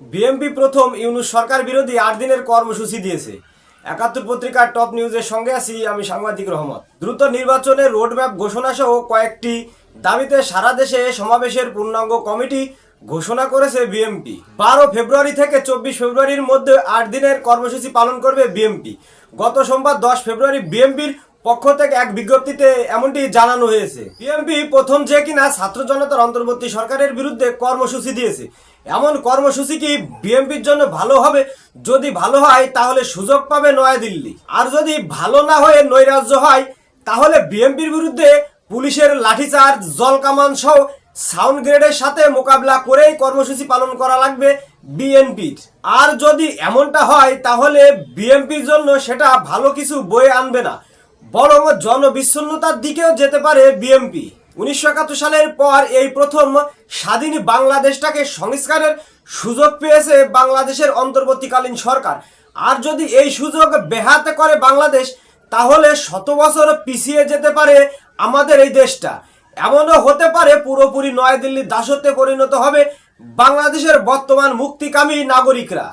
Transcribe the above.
BMP প্রথম ইউনুস সরকার বিরোধী আট দিনের কর্মসূচি দিয়েছে। একাত্তর পত্রিকার টপ নিউজের সঙ্গে আছি আমি সাংবাদিক রহমত। দ্রুত নির্বাচনের রোডম্যাপ ঘোষণা সহ কয়েকটি দাবিতে সারা দেশে সমাবেশের পূর্ণাঙ্গ কমিটি ঘোষণা করেছে বিএমপি। বারো ফেব্রুয়ারি থেকে চব্বিশ ফেব্রুয়ারির মধ্যে আট দিনের কর্মসূচি পালন করবে বিএমপি। গত সোমবার দশ ফেব্রুয়ারি বিএমপির পক্ষ থেকে এক বিজ্ঞপ্তিতে এমনটি জানানো হয়েছে। বিএনপি প্রথম যে কিনা ছাত্র জনতার অন্তর্বর্তী সরকারের বিরুদ্ধে কর্মসূচি দিয়েছে। এমন কর্মসূচি কি বিএনপির জন্য ভালো হবে? যদি ভালো হয়, তাহলে সুযোগ পাবে নয়াদিল্লি। আর যদি ভালো না হয়ে নৈরাজ্য হয়, তাহলে বিএনপির বিরুদ্ধে পুলিশের লাঠিচার্জ জল কামান সহ সাউন্ড গ্রেডের সাথে মোকাবিলা করেই কর্মসূচি পালন করা লাগবে বিএনপির। আর যদি এমনটা হয়, তাহলে বিএনপির জন্য সেটা ভালো কিছু বয়ে আনবে না। বরং জনবিচ্ছিন্নতার দিকেও যেতে পারে বিএমপি উনিশশো একাত্তর সালের পর এই প্রথম স্বাধীন বাংলাদেশটাকে সংস্কারের সুযোগ পেয়েছে বাংলাদেশের অন্তর্বর্তীকালীন সরকার। আর যদি এই সুযোগ বেহাতে করে বাংলাদেশ, তাহলে শত বছর পিছিয়ে যেতে পারে আমাদের এই দেশটা। এমনও হতে পারে পুরোপুরি নয়াদিল্লির দাসত্বে পরিণত হবে বাংলাদেশের বর্তমান মুক্তিকামী নাগরিকরা।